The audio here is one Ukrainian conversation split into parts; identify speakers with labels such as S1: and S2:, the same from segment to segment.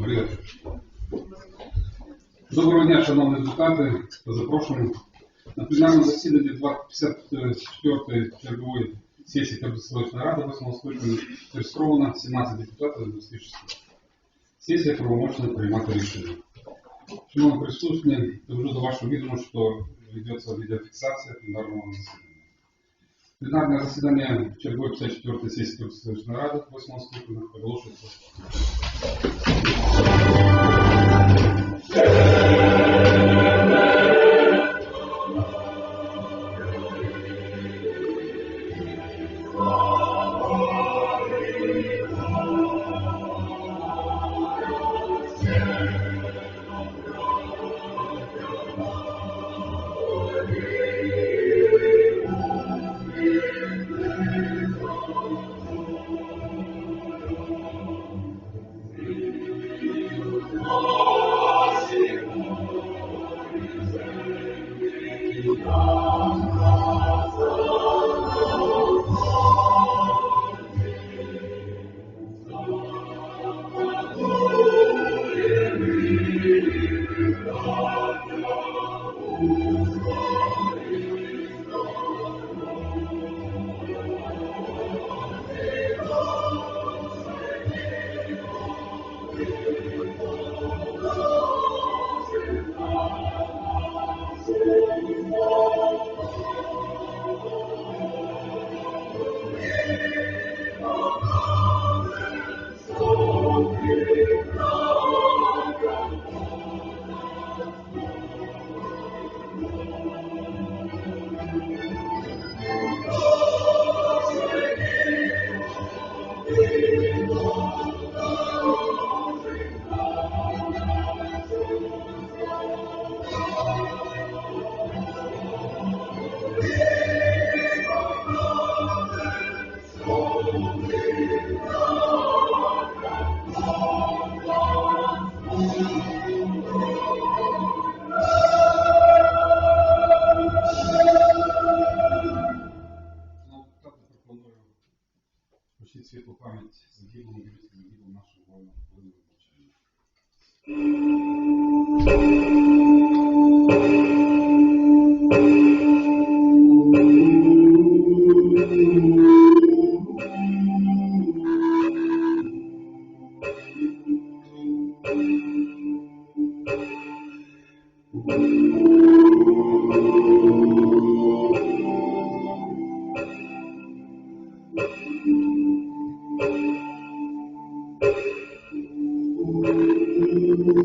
S1: Марія. Доброго дня, шановні депутати та запрошені. На пленарному засіданні 54-ї чергової сесії Кабдісловичної ради 8 скликання реєстровано 17 депутатів з 26. Сесія правомочна приймати рішення. Шановні присутні, довожу до вашего відома, що ведеться відеофіксація пленарного засідання. Пленарне засідання чергової 54-ї сесії Кабдісловичної ради 8 скликання оголошується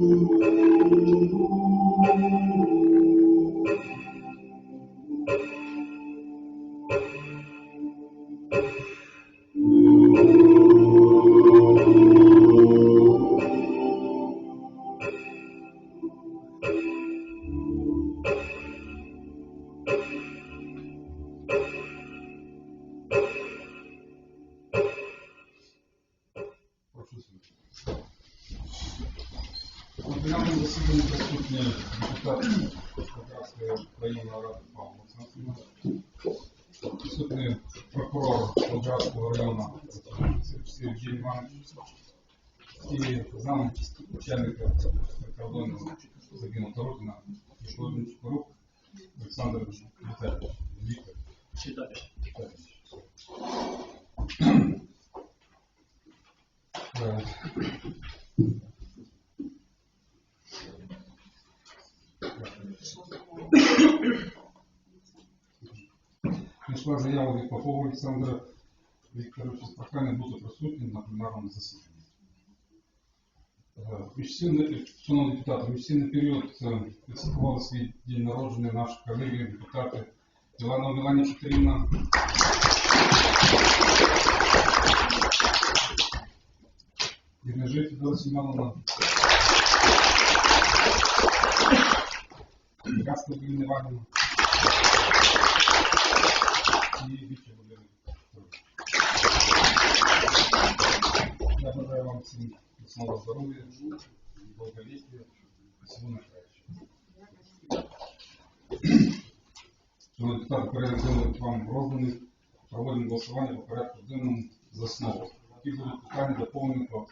S1: Ooh. Кордону загинув Тарутина Миколаївич Порук Олександр. Віктор
S2: Читати.
S1: Прийшла заява від Попова Олександра Вікторовича проханням бути присутнім на пленарному засіданні. Е, міжсільний- Шановні депутати, в міжсільний період е, відсвяткували свій день народження наші колеги, депутати Ілана Мілані Петрівна, Ірнежи Федора Семеновна, Гаска Галина Іванівна і Вітя Володимир Я бажаю вам всім міцного здоров'я, довголіття, всього найкращого. Шановні депутати, порядок денний вам розданий. Проводимо голосування по порядку денному за основу. які будуть питання доповнені про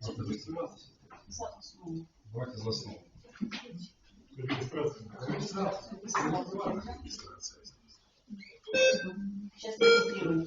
S1: пропозиції.
S2: За основу.
S1: Давайте за основу.
S2: Сейчас регистрируем.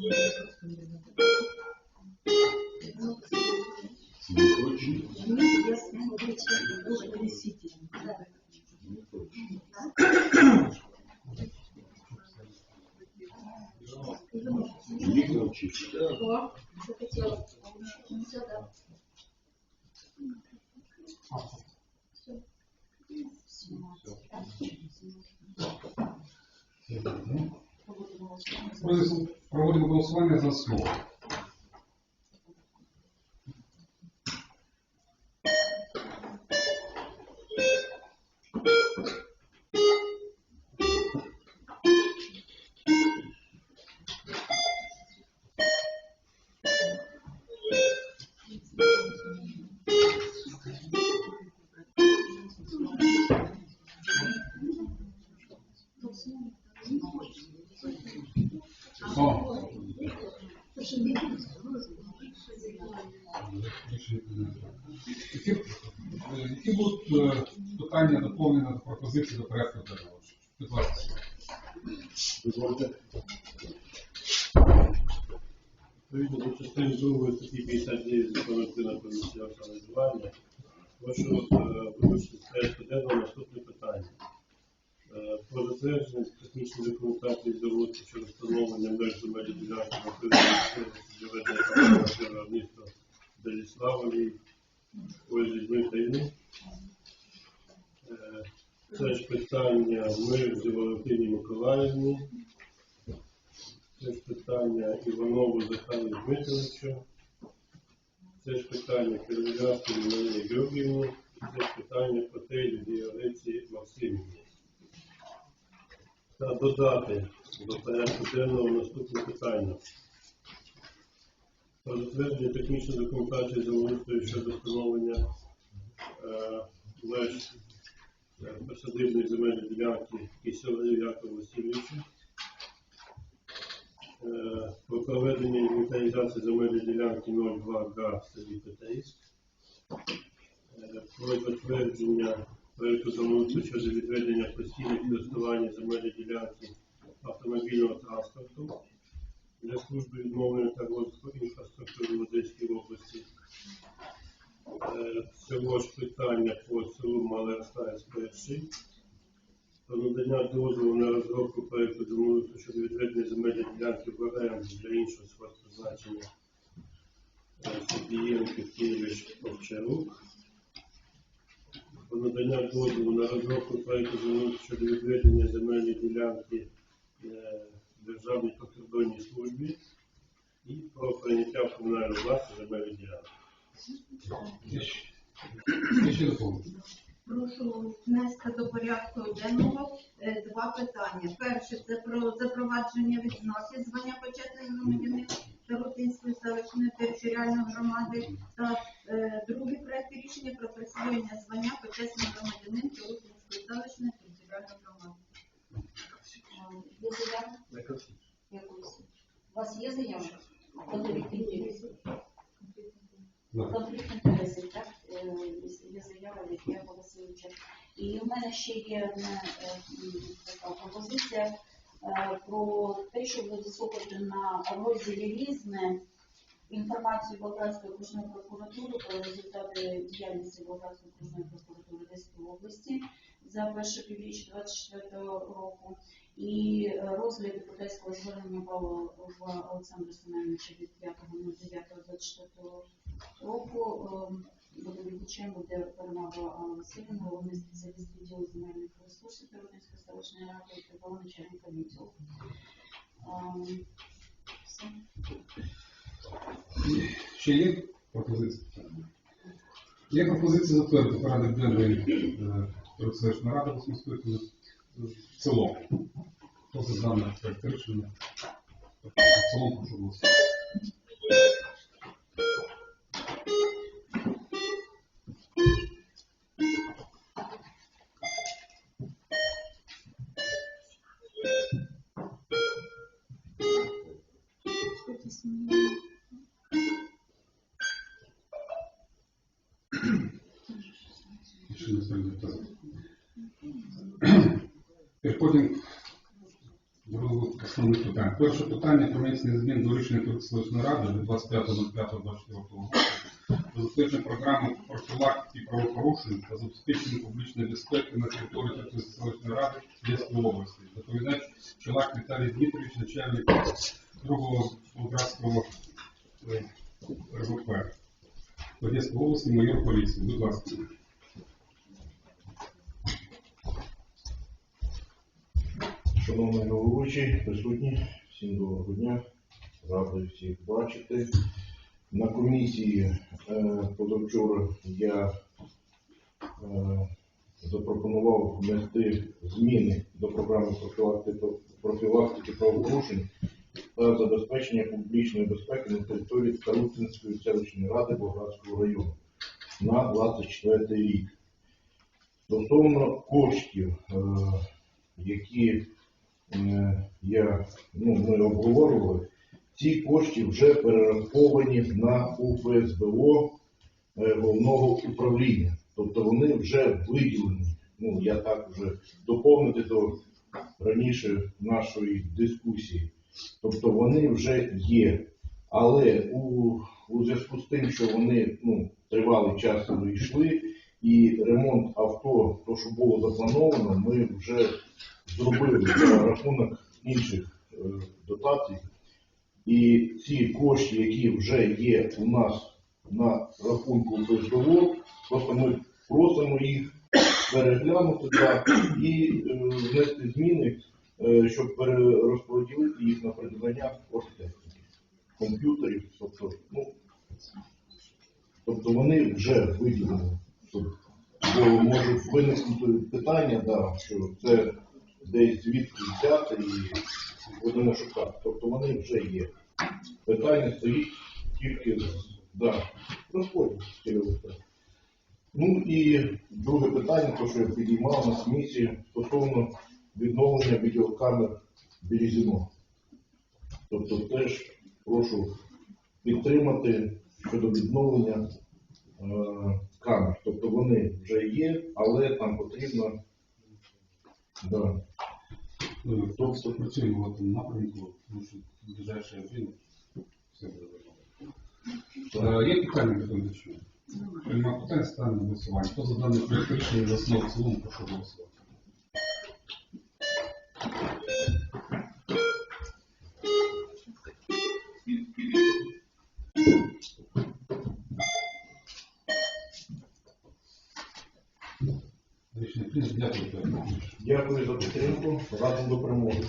S1: Проводимо- пропозиції до порядку денного? Будь ласка.
S3: Дозвольте. Відповідно до частини 2 статті 59 закону України про місцеве самоврядування, прошу е, з порядку денного наступне питання. Е, Про затвердження технічної документації заводці щодо встановлення меж земельної ділянки на комунального виробництва Даліславові, Ользі Дмитрівні. Це ж питання Мирзі Валентині Миколаївні. Це ж питання Іванову Захару Дмитровичу. Це ж питання Кириляшки Марії Георгіївні. Це ж питання Котелі Діареці Максимівні. Та додати до порядку денного наступне питання. Про затвердження технічної документації землеустрою щодо встановлення е, меж посадибної земельної ділянки Киселеві Якову Васильовичу. Е, Про проведення інвентаризації земельної ділянки 02 га в селі Петейськ. Е, Про затвердження проєкту замовлення щодо відведення постійних користування земельної ділянки автомобільного транспорту для служби відновлення та розвитку інфраструктури в Одеській області. Е, Цього ж питання по селу Мале Старець перший. Про надання дозволу на розробку проєкту замовлення щодо відведення земельної ділянки в оренду для іншого свого призначення Собієнки Києвич Овчарук. Про надання дозволу на розробку проєкту замовлення щодо відведення земельної ділянки е, Державній прикордонній службі і про прийняття в комунальну власність земельної ділянки.
S4: Прошу внести до порядку денного е, два питання. Перше це про запровадження відзносів звання почесний громадянин Тарутинської селищної територіальної громади та е, другий проект рішення про присвоєння звання почесний громадянин Тарутинської селищної територіальної громади.
S2: Є заява? У вас є заява?
S1: Да.
S2: Конфлікт інтересів, так? Е, є- заява Якова Васильовича. І в мене ще є одна е, така пропозиція е, про те, щоб заслухати на розділі різне інформацію Болгарської окружної прокуратури про результати діяльності Болгарської окружної прокуратури Одеської області за перше півріччя 2024 року. І розгляд депутатського звернення Павла Олександра Семеновича від 5.09.24 року ем, Доповідачем буде Алла Васильівна, головний спеціаліст відділу земельних ресурсів Природницької селищної ради і трудового начальника відділу. Ем, Все.
S1: Ще є пропозиції? Є пропозиція затвердити порядок денний е, Селищної ради восьмого в цілому. Хто за даний проект рішення? В цілому прошу голосувати. Перше питання про внесення змін до рішення Турецької ради від 25.05.24 року про затвердження профілактики правопорушень та забезпечення публічної безпеки на території Турецької ради Одеської області. Доповідач Челак Віталій Дмитрович, начальник другого Волградського е, РВП в Одеській області, майор поліції. Будь ласка.
S5: Шановний головуючий, присутні, всім доброго дня. Радий всіх бачити. На комісії е, позавчора я е, запропонував внести зміни до програми профілактики, правопорушень та забезпечення публічної безпеки на території Старостинської селищної ради Болградського району на 24 рік. Стосовно коштів, е, які я, ну, ми обговорювали, ці кошти вже перераховані на УФСБО е, головного управління. Тобто вони вже виділені. Ну, я так вже доповнити до раніше нашої дискусії. Тобто вони вже є. Але у, у зв'язку з тим, що вони ну, тривалий час не йшли, і ремонт авто, то, що було заплановано, ми вже зробили за рахунок інших е, дотацій. І ці кошти, які вже є у нас на рахунку ПСБО, просто ми просимо їх переглянути так, і е, внести зміни, е, щоб перерозподілити їх на придбання оргтехніки, комп'ютерів, тобто, ну, тобто вони вже виділені. Тобто, можуть виникнути питання, да, що це десь звідки взяти і будемо шукати. Тобто вони вже є. Питання стоїть тільки да, цільових. Ну і друге питання, то, що я підіймав на комісії стосовно відновлення відеокамер Березіно. Тобто теж прошу підтримати щодо відновлення е, камер. Тобто вони вже є, але там потрібно. Да,
S1: Кто Тобто працюємо в этом напрямку, тому що в ближайшее время все буде. Е, Є питання до доповідача? Нема питань, ставимо на голосування. Хто за даний проект рішення за основу в цілому, прошу голосувати.
S5: за підтримку. Разом до перемоги.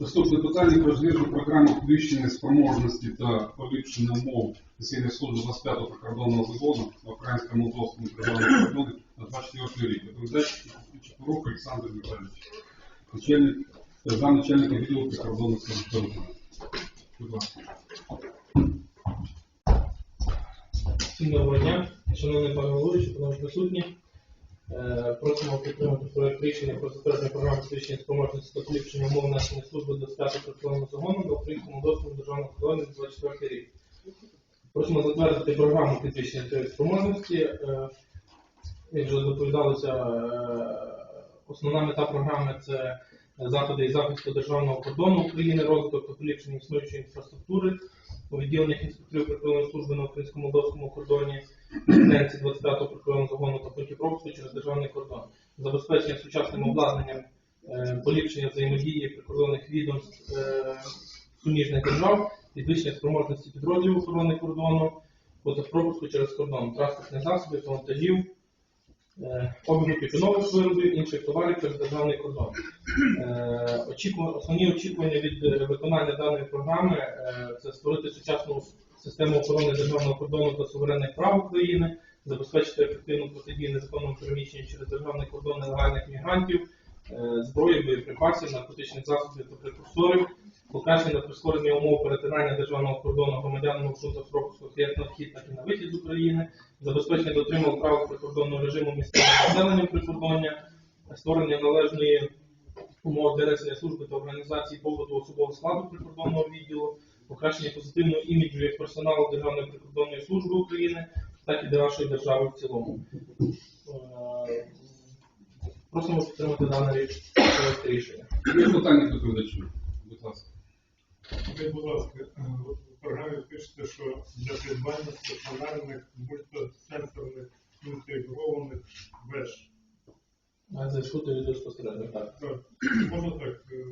S1: Наступне питання про звірну програму підвищення спроможності та поліпшення умов сесійної служби 25-го прикордонного закону на українському молдовському прикордонному кордоні на 24 рік. Доповідач Чепорук Олександр Михайлович, начальник, замначальника відділу прикордонних служб. Будь ласка.
S6: Всім доброго дня, шановний пане головуючий, шановні присутні. Е, Просимо підтримати проект рішення про затвердження програми підвищення спроможності та поліпшення умов нашої служби до стату прикордонного загону до українському доступу державного кордону на 24 рік. Просимо затвердити програму підвищення цієї спроможності. Е, Як вже доповідалося, е, основна мета програми це заходи із захисту державного кордону України, розвиток та поліпшення існуючої інфраструктури у відділеннях інспекторів прикордонної служби на українсько-молдовському кордоні, ділянці 25-го прикордонного загону та пропуску через державний кордон, забезпечення сучасним обладнанням, е, поліпшення взаємодії прикордонних відомств е, суміжних держав, підвищення спроможності підрозділів охорони кордону, пропуску через кордон, транспортних засобів, вантажів, е, обігу тютюнових виробів, інших товарів через державний кордон. Основні очікування від виконання даної програми це створити сучасну систему охорони державного кордону та суверенних прав України, забезпечити ефективну протидію незаконному переміщенню через державний кордон нелегальних мігрантів, е, зброї, боєприпасів, наркотичних засобів та прекурсорів, покращення прискорення умов перетинання державного кордону громадянам пунктах пропуску як на вхід, так і на вихід з України, забезпечення дотримання прав прикордонного режиму місцевого населення прикордоння, створення належної умов для служби та організації побуту особового складу прикордонного відділу, покращення позитивного іміджу як персоналу Державної прикордонної служби України, так і для нашої держави в цілому. Е, Просимо підтримати дане річ- рішення.
S1: Є питання до доповідачів? Будь ласка.
S7: Скажіть, будь ласка, е, в програмі пишете, що для придбання стаціонарних мультисенсорних інтегрованих веж.
S6: А зв'язку та відеоспостереження, так.
S7: Так, Можна так е,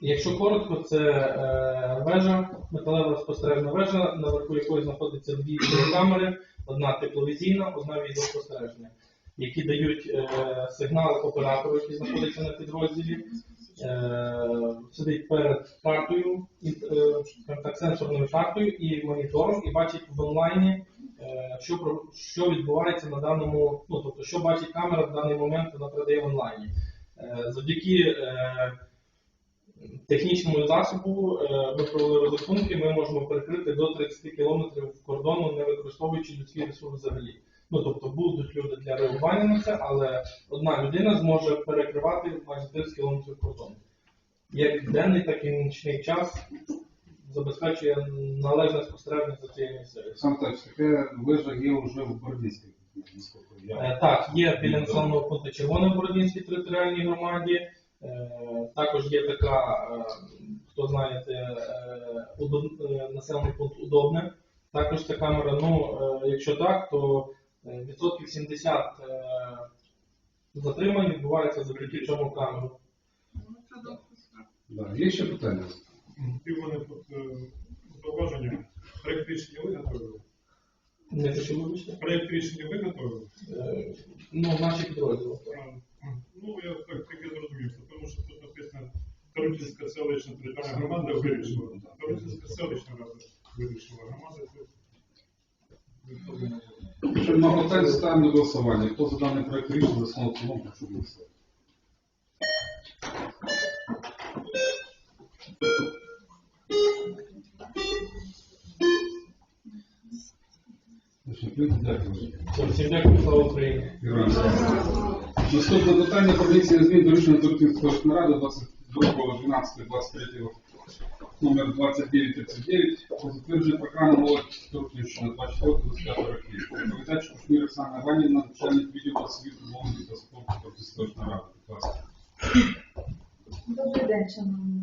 S6: Якщо коротко, це е, вежа, металева спостережна вежа, наверху якої знаходяться дві камери, одна тепловізійна, одна відеоспостереження, які дають е, сигнал оператору, який знаходиться на підрозділі, е, сидить перед картою, е, так, сенсорною картою і монітором, і бачить в онлайні, е, що, що відбувається на даному, ну тобто, що бачить камера в даний момент, вона передає в онлайні. Е, завдяки е, технічному засобу е, ми провели розрахунки, ми можемо перекрити до 30 кілометрів кордону, не використовуючи людський ресурс взагалі. Ну тобто будуть люди для реагування на це, але одна людина зможе перекривати майже 30 кілометрів кордону. Як денний, так і нічний час забезпечує належне спостереження за цією місцевістю.
S1: Сам так, таке вежа є вже в я.
S6: Е, Так, є біля населеного пункту Червоне в Бородінській територіальній громаді. Е, Також є така, е, хто знаєте, е, удоб- е, населений пункт Удобне. Також ця камера, ну, е, якщо так, то е, відсотків 70 е, затримань відбувається завдяки цьому камеру.
S1: Да. Є ще питання?
S7: тут е, зауваження. Проєкт рішення ви готовили?
S6: Не вибачте.
S7: Проєкт рішення ви готовили?
S6: Е, Ну, наші підрозділи.
S7: Ну, я так таки зрозумів, тому що тут написано Тарутинська селищна територіальна громада вирішила. Тарутинська селищна рада вирішила. Громада
S1: нема питань, ставимо на голосування. Хто за даний проект рішення за основу в цілому, прошу голосувати.
S6: слава Україні.
S1: Героям слава. Наступне питання про внесення змін до рішення Турківської селищної ради 22.12.23 номер 2939 про затвердження програми молодь Турківщина 24-25 років. Доповідач Кушмір Оксана Іванівна, начальник відділу освіти, молоді та спорту Турківської селищної ради. Будь ласка.
S8: Добрий день, шановні.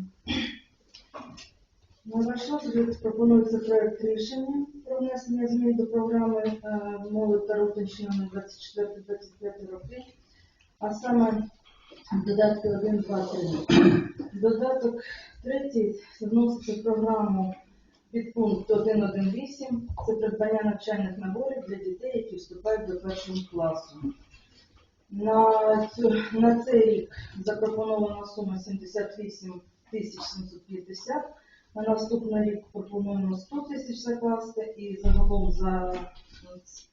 S8: На ваш розгляд пропонується проект рішення про внесення змін до програми е, молодь та Рутинщина на 24-25 роки, а саме додатки 1, 2, 3. Додаток 3 вноситься програму під пункт 1.1.8. Це придбання навчальних наборів для дітей, які вступають до першого класу. На, цю, на цей рік запропонована сума 78 тисяч 750. На наступний рік пропонуємо 100 тисяч закласти і загалом за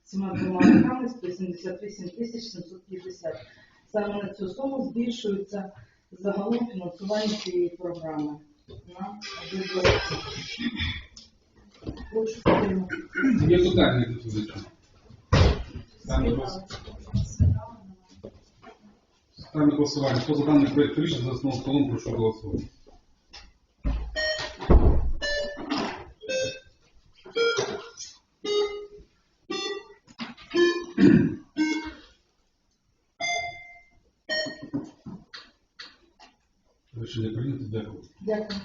S8: цими двома роками 178 тисяч 750. Саме на цю суму збільшується загалом фінансування цієї програми на один роки. Прошу.
S1: Є питання до на голосування. Хто за даний проект рішення за основу прошу голосувати. Дякую.
S8: Дякую.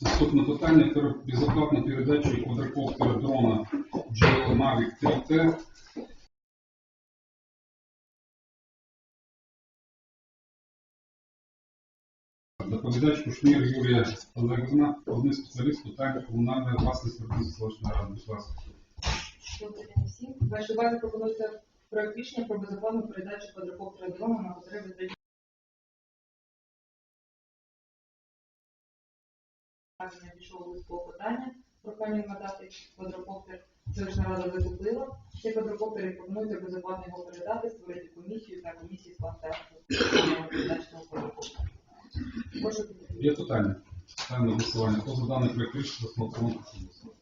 S1: Наступне питання про безоплатну передачу квадрокоптера дрона GL Mavic 3T Доповідач Кушнір Юрія Олеговна, головний спеціаліст питань комунальної власності селищної ради. Будь ласка.
S9: Добрий день всім. Вашій увазі пропонується проект рішення про безоплатну передачу квадрокоптера дрона на потреби здачі. Надійшов лист питання прохання надати квадрокоптер. Селищна рада закупила. Цей квадрокоптер і пропонується безоплатно його передати, створити комісію та комісію з передачі квадрокоптера.
S1: Є питання? Ставимо голосування. Хто за даний проект рішення за основу прошу голосувати.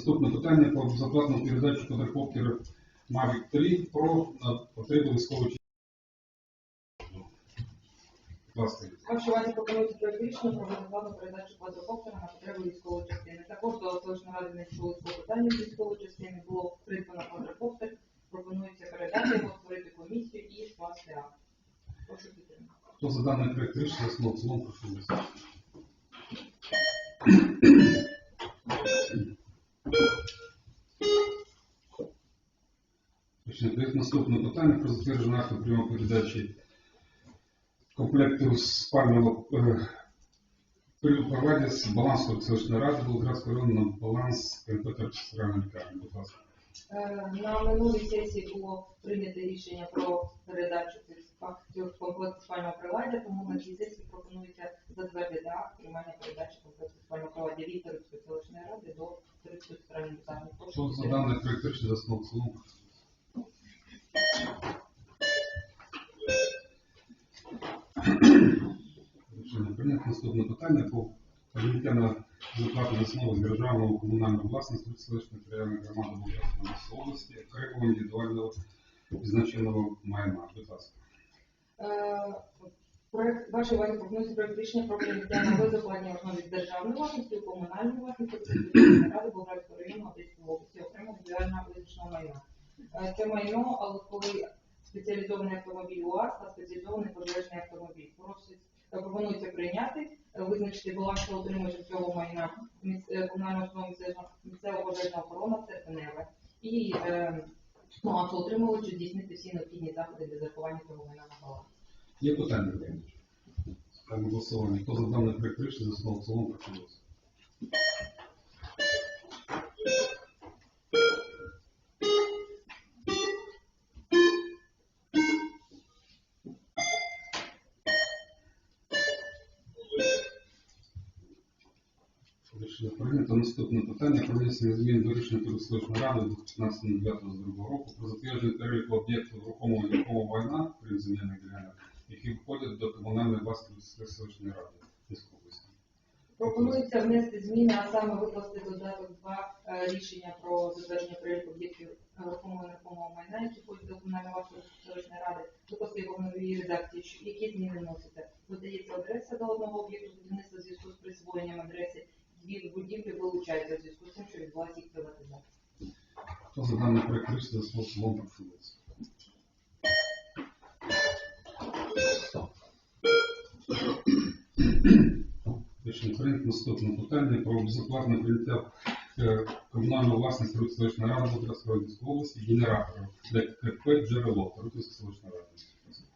S1: Наступне питання про безоплатну передачу квадрокоптера Mavic 3 про е, потреби військової.
S9: Вашій увазі пропонується проект про безоплатну передачу квадрокоптера на потреби військової частини. Також до селищної ради не надійшло питання з військової частини. Було придбано квадрокоптер. Пропонується передати його, створити комісію і скласти акт. Прошу підтримати.
S1: Хто за даний проект рішення за основу прошу голосувати. Наступне питання про затвердження акту прийому передачі комплекту спального е, проваді з балансу селищної ради Болградського району на баланс КНП Терцентральної лікарні. Будь ласка.
S9: Е, На минулій сесії було прийнято рішення про передачу цих комплекту спального приладдя, тому на цій сесії пропонується затвердити акт приймання передачі комплекту спального приладдя Вікторівської селищної ради до центральної лікарні.
S1: Хто за даний проект рішення за Наступне питання про прийняття на зарплату за основу з державного комунального власності селищної територіальної громади Володимирської області, окремого індивідуального відзначеного майна. Будь ласка.
S9: Е, Проект вашої увазі пропонується проект рішення про прийняття на безоплатній основі з державної власності у комунальну власність Ради Болградського району Одеської області окремо індивідуального визначеного майна. Е, Це майно, але коли спеціалізований автомобіль УАЗ та спеціалізований пожежний автомобіль. Просить е, пропонується прийняти, е, визначити балансоутримувачем цього майна комунального місцевого пожежного охорона це ТНЕВ. І е, балансоутримувачу здійснити всі необхідні заходи для зарахування цього майна на баланс.
S1: Є питання? Ставимо голосування. Хто за даний проект рішення за основу цілому, прошу голосувати. Внесення змін до рішення Турецької ради від 15.09.22 року про затвердження переліку об'єктів рухомого і нерухомого майна при земельних ділянок, які входять до комунальної власності селищної ради Міської області.
S9: Пропонується внести зміни, а саме викласти додаток 2 е, рішення про затвердження переліку об'єктів рухомого нерухомого майна, які входять до комунальної власності селищної ради, викласти його в новій редакції, які зміни вносяться. Додається адреса до одного об'єкту будівництва зв'язку з присвоєнням адреси. Дві будівлі вилучаються в зв'язку з тим, що відбулася їх приватизація.
S1: Хто за даний проект рішення за прошу голосувати. Рішення прийнято. Наступне питання про безоплатне прийняття е, комунальної власності Рудської ради Володимирської області генераторів для КП джерело Рудської селищної ради.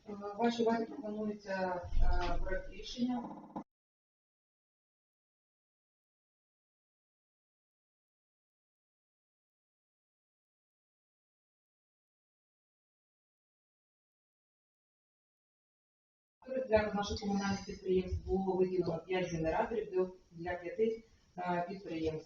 S9: Е, Вашій увазі пропонується е, проект рішення. Для наших комунальних підприємств було виділено 5 генераторів для- 5 підприємств.